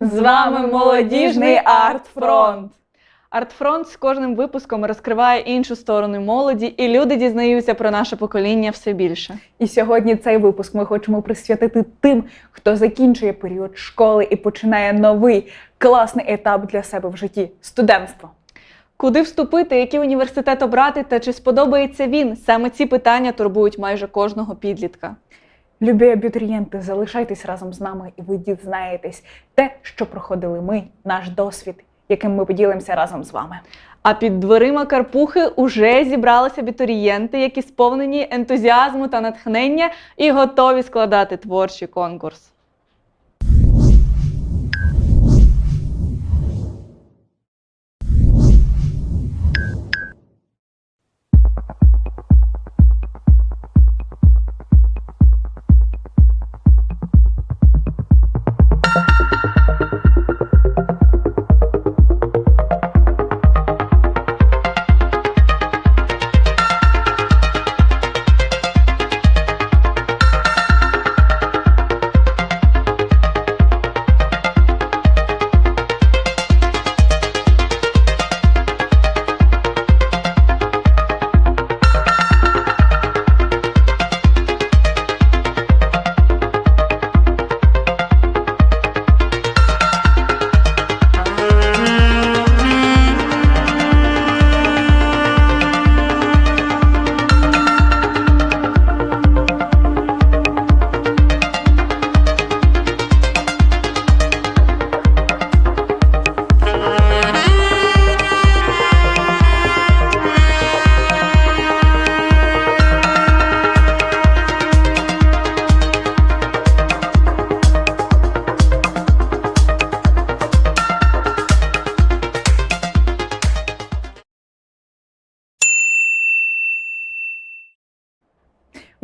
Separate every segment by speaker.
Speaker 1: З вами молодіжний Артфронт. Артфронт з кожним випуском розкриває іншу сторону молоді, і люди дізнаються про наше покоління все більше.
Speaker 2: І сьогодні цей випуск ми хочемо присвятити тим, хто закінчує період школи і починає новий класний етап для себе в житті студентство.
Speaker 1: Куди вступити, який університет обрати та чи сподобається він? Саме ці питання турбують майже кожного підлітка.
Speaker 2: Любі абітурієнти, залишайтесь разом з нами, і ви дізнаєтесь те, що проходили ми, наш досвід, яким ми поділимося разом з вами.
Speaker 1: А під дверима Карпухи уже зібралися абітурієнти, які сповнені ентузіазму та натхнення і готові складати творчий конкурс.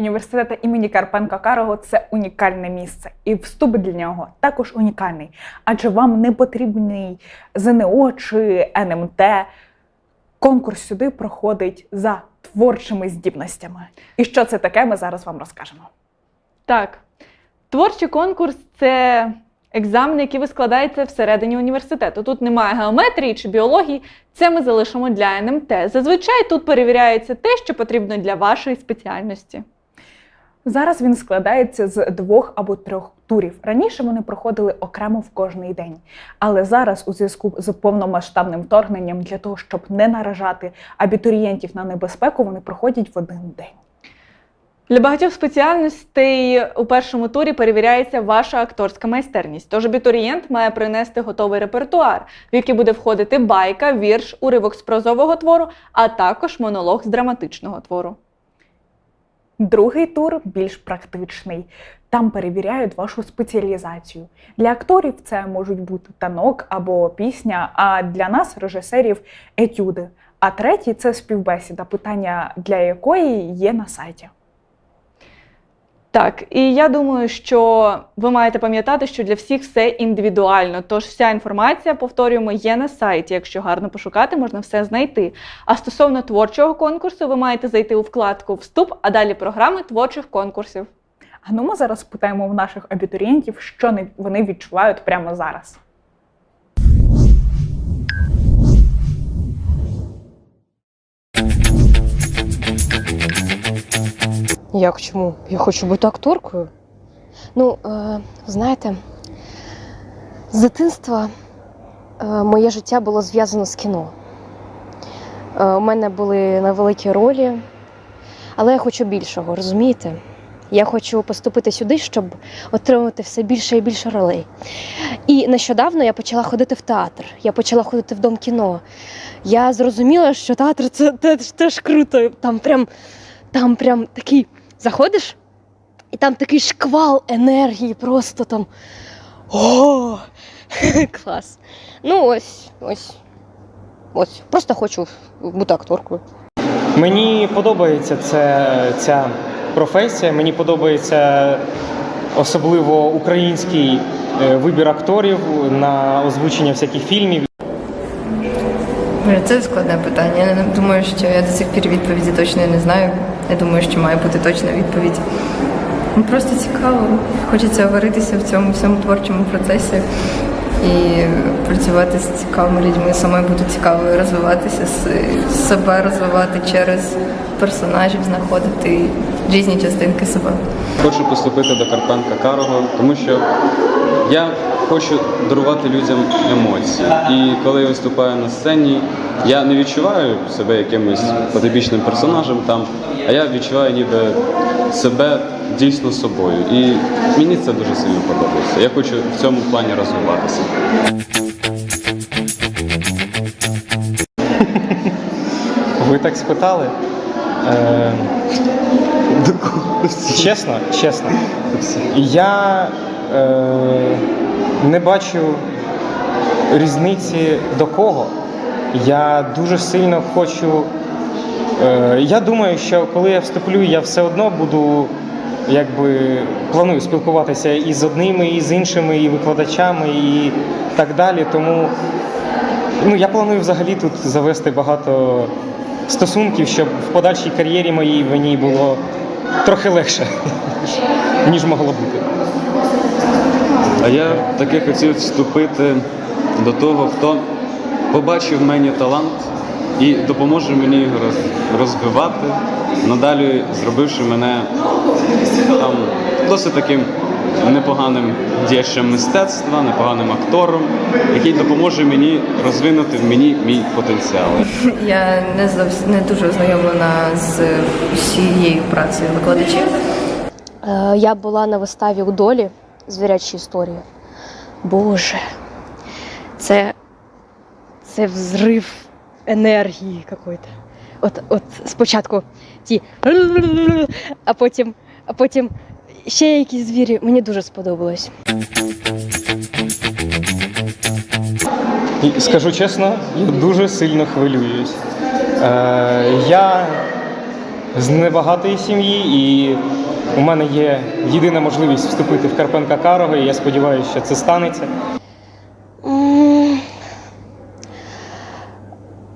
Speaker 2: Університет імені Карпенка Карого це унікальне місце, і вступ для нього також унікальний. Адже вам не потрібний ЗНО чи НМТ. Конкурс сюди проходить за творчими здібностями. І що це таке, ми зараз вам розкажемо.
Speaker 1: Так, творчий конкурс це екзамен, який ви складаєте всередині університету. Тут немає геометрії чи біології, це ми залишимо для НМТ. Зазвичай тут перевіряється те, що потрібно для вашої спеціальності.
Speaker 2: Зараз він складається з двох або трьох турів. Раніше вони проходили окремо в кожний день. Але зараз, у зв'язку з повномасштабним вторгненням, для того, щоб не наражати абітурієнтів на небезпеку, вони проходять в один день.
Speaker 1: Для багатьох спеціальностей у першому турі перевіряється ваша акторська майстерність. Тож абітурієнт має принести готовий репертуар, в який буде входити байка, вірш, уривок з прозового твору, а також монолог з драматичного твору.
Speaker 2: Другий тур більш практичний. Там перевіряють вашу спеціалізацію. Для акторів це можуть бути танок або пісня, а для нас, режисерів, етюди. А третій це співбесіда, питання для якої є на сайті.
Speaker 1: Так, і я думаю, що ви маєте пам'ятати, що для всіх все індивідуально. Тож вся інформація, повторюємо, є на сайті. Якщо гарно пошукати, можна все знайти. А стосовно творчого конкурсу, ви маєте зайти у вкладку Вступ, а далі програми творчих конкурсів.
Speaker 2: А ну ми зараз питаємо в наших абітурієнтів, що вони відчувають прямо зараз.
Speaker 3: Як чому? Я хочу бути акторкою. Ну, е, знаєте, з дитинства е, моє життя було зв'язано з кіно. Е, у мене були невеликі ролі, але я хочу більшого, розумієте? Я хочу поступити сюди, щоб отримувати все більше і більше ролей. І нещодавно я почала ходити в театр, я почала ходити в дом кіно. Я зрозуміла, що театр це теж, круто. Там прям, там прям такий заходиш, і там такий шквал енергії, просто там. О! Клас. Ну, ось, ось. Ось. Просто хочу бути акторкою.
Speaker 4: Мені подобається це, ця професія. Мені подобається особливо український е, вибір акторів на озвучення всяких фільмів.
Speaker 5: Це складне питання. Я не думаю, що я до сих пір відповіді точно не знаю. Я думаю, що має бути точна відповідь. Ну, Просто цікаво. Хочеться варитися в цьому всьому творчому процесі і працювати з цікавими людьми, саме бути цікавою, розвиватися, себе розвивати через персонажів, знаходити різні частинки себе.
Speaker 6: Хочу поступити до Карпенка Карого, тому що я хочу дарувати людям емоції. І коли я виступаю на сцені, я не відчуваю себе якимось потойбічним персонажем там, а я відчуваю ніби себе дійсно собою. І мені це дуже сильно подобається. Я хочу в цьому плані розвиватися.
Speaker 4: Ви так спитали? Е, чесно, чесно. Я е, не бачу різниці до кого. Я дуже сильно хочу. Е, я думаю, що коли я вступлю, я все одно буду якби планую спілкуватися і з одними, і з іншими, і викладачами, і так далі. Тому ну, я планую взагалі тут завести багато стосунків, щоб в подальшій кар'єрі моїй мені було трохи легше, ніж могло бути.
Speaker 6: А я таки хотів вступити до того, хто побачив в мені талант і допоможе мені його розвивати, надалі зробивши мене там досить таким непоганим діячем мистецтва, непоганим актором, який допоможе мені розвинути в мені мій потенціал.
Speaker 5: Я не зовсім не дуже ознайомлена з усією працею викладачів.
Speaker 3: Е, Я була на виставі у долі звірячі історії. Боже, це, це взрив енергії какой-то. От, от спочатку ті, а потім, а потім ще якісь звірі. Мені дуже сподобалось.
Speaker 4: Скажу чесно, я дуже сильно хвилююсь. Е, я з небагатої сім'ї, і у мене є єдина можливість вступити в Карпенка Карого, і я сподіваюся, що це станеться.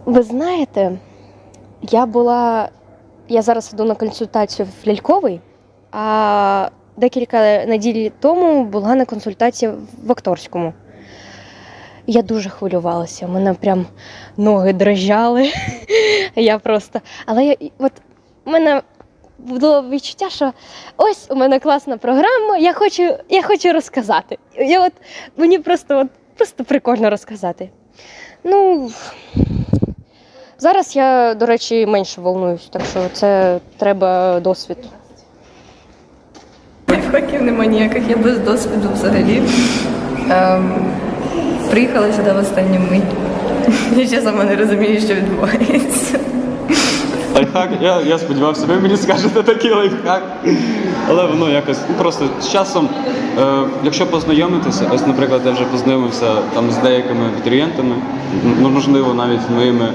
Speaker 3: Ви знаєте, я була. Я зараз йду на консультацію в ляльковий, а декілька неділь тому була на консультації в акторському. Я дуже хвилювалася, у мене прям ноги дрожали. Я просто. Але я, от у мене було відчуття, що ось у мене класна програма, я хочу, я хочу розказати. Я от, мені просто, от, просто прикольно розказати. Ну, зараз я, до речі, менше волнуюсь, так що це треба досвід.
Speaker 5: Лайфхаків нема ніяких, я без досвіду взагалі. Ем, приїхала сюди в останню мить. Я ще сама не розумію, що відбувається.
Speaker 6: Лайфхак, я, я сподівався, ви мені скажете такий лайфхак. Але воно якось ну, просто з часом, е, якщо познайомитися, ось, наприклад, я вже познайомився там з деякими абітурієнтами, м- можливо, навіть з моїми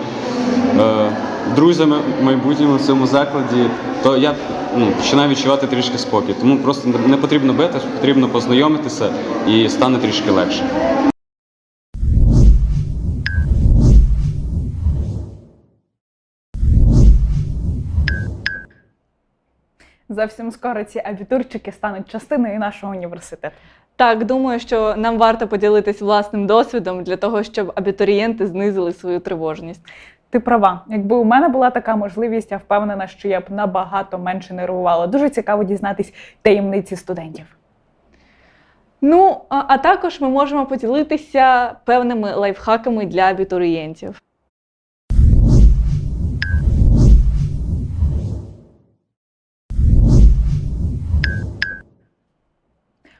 Speaker 6: е, друзями майбутніми в цьому закладі, то я ну, починаю відчувати трішки спокій. Тому просто не- потрібно битись, потрібно познайомитися і стане трішки легше.
Speaker 2: Зовсім скоро ці абітурчики стануть частиною нашого університету.
Speaker 1: Так, думаю, що нам варто поділитись власним досвідом для того, щоб абітурієнти знизили свою тривожність.
Speaker 2: Ти права. Якби у мене була така можливість, я впевнена, що я б набагато менше нервувала. Дуже цікаво дізнатись таємниці студентів.
Speaker 1: Ну, а, а також ми можемо поділитися певними лайфхаками для абітурієнтів.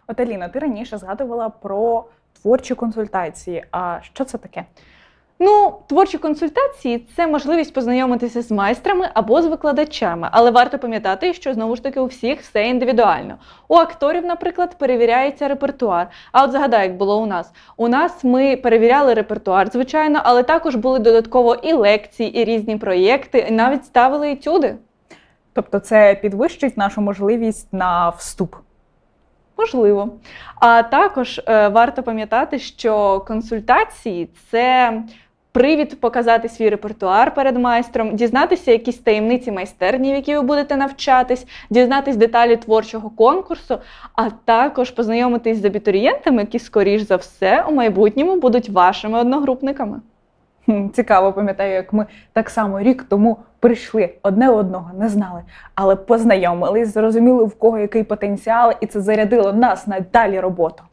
Speaker 2: От Аліна, ти раніше згадувала про творчі консультації. А що це таке?
Speaker 1: Ну, творчі консультації це можливість познайомитися з майстрами або з викладачами, але варто пам'ятати, що знову ж таки у всіх все індивідуально. У акторів, наприклад, перевіряється репертуар. А от згадай, як було у нас. У нас ми перевіряли репертуар, звичайно, але також були додатково і лекції, і різні проєкти, і навіть ставили етюди.
Speaker 2: Тобто, це підвищить нашу можливість на вступ.
Speaker 1: Можливо. А також е, варто пам'ятати, що консультації це привід показати свій репертуар перед майстром, дізнатися якісь таємниці майстерні, в якій ви будете навчатись, дізнатись деталі творчого конкурсу, а також познайомитись з абітурієнтами, які, скоріш за все, у майбутньому будуть вашими одногрупниками.
Speaker 2: Цікаво, пам'ятаю, як ми так само рік тому прийшли, одне одного не знали, але познайомились, зрозуміли, в кого який потенціал, і це зарядило нас на далі роботу.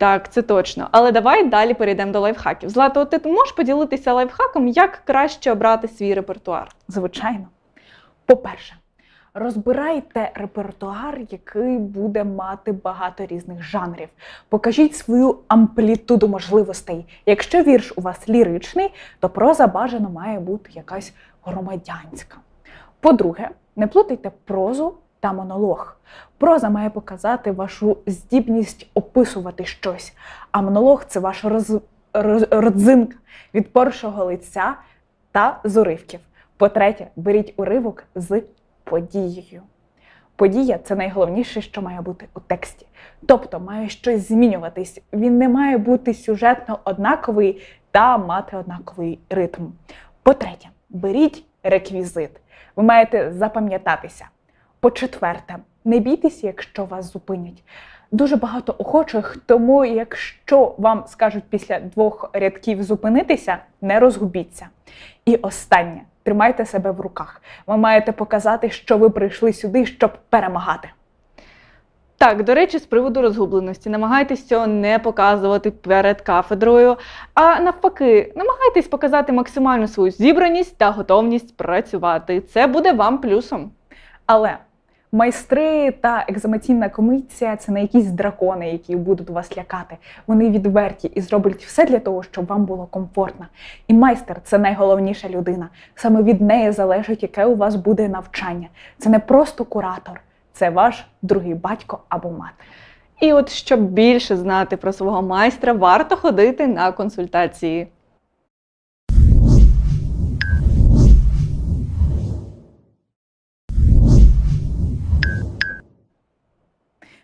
Speaker 1: Так, це точно. Але давай далі перейдемо до лайфхаків. Злато, ти можеш поділитися лайфхаком, як краще обрати свій репертуар?
Speaker 2: Звичайно. По-перше, розбирайте репертуар, який буде мати багато різних жанрів. Покажіть свою амплітуду можливостей. Якщо вірш у вас ліричний, то проза бажано має бути якась громадянська. По-друге, не плутайте прозу та монолог. Проза має показати вашу здібність описувати щось, а монолог це ваша роз... роз... родзинка від першого лиця та з уривків. По-третє, беріть уривок з подією. Подія це найголовніше, що має бути у тексті. Тобто має щось змінюватись. Він не має бути сюжетно однаковий та мати однаковий ритм. По-третє, беріть реквізит. Ви маєте запам'ятатися. По-четверте, не бійтеся, якщо вас зупинять. Дуже багато охочих, тому якщо вам скажуть після двох рядків зупинитися, не розгубіться. І останнє тримайте себе в руках. Ви маєте показати, що ви прийшли сюди, щоб перемагати.
Speaker 1: Так, до речі, з приводу розгубленості, намагайтесь цього не показувати перед кафедрою, а навпаки, намагайтесь показати максимальну свою зібраність та готовність працювати. Це буде вам плюсом.
Speaker 2: Але майстри та екзаменаційна комісія це не якісь дракони, які будуть вас лякати. Вони відверті і зроблять все для того, щоб вам було комфортно. І майстер це найголовніша людина. Саме від неї залежить, яке у вас буде навчання. Це не просто куратор, це ваш другий батько або мати.
Speaker 1: І от щоб більше знати про свого майстра, варто ходити на консультації.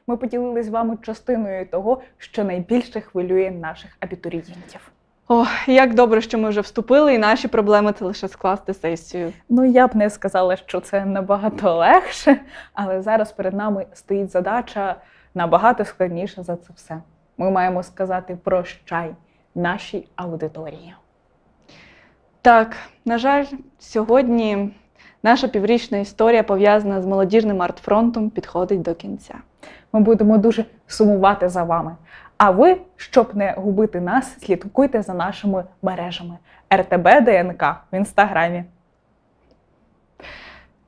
Speaker 2: Ми поділилися з вами частиною того, що найбільше хвилює наших абітурієнтів.
Speaker 1: Ох, як добре, що ми вже вступили, і наші проблеми це лише скласти сесію.
Speaker 2: Ну, я б не сказала, що це набагато легше, але зараз перед нами стоїть задача набагато складніша за це все. Ми маємо сказати прощай нашій аудиторії.
Speaker 1: Так, на жаль, сьогодні наша піврічна історія пов'язана з молодіжним артфронтом підходить до кінця.
Speaker 2: Ми будемо дуже сумувати за вами. А ви, щоб не губити нас, слідкуйте за нашими мережами РТБ ДНК в інстаграмі.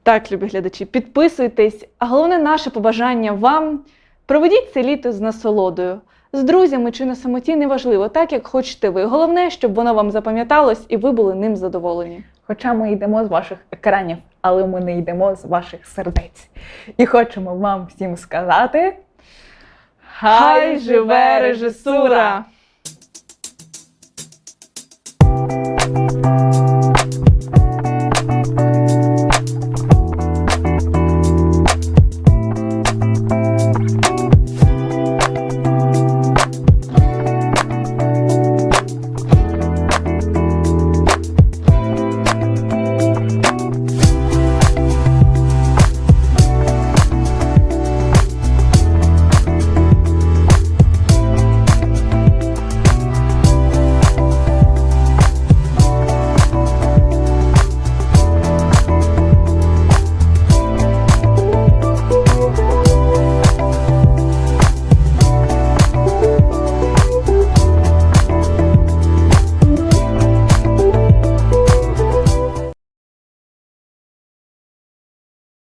Speaker 1: Так, любі глядачі, підписуйтесь. А головне наше побажання вам проведіть це літо з насолодою. З друзями чи на самоті неважливо, так як хочете ви. Головне, щоб воно вам запам'яталось і ви були ним задоволені.
Speaker 2: Хоча ми йдемо з ваших екранів, але ми не йдемо з ваших сердець. І хочемо вам всім сказати:
Speaker 1: Хай живе режисура!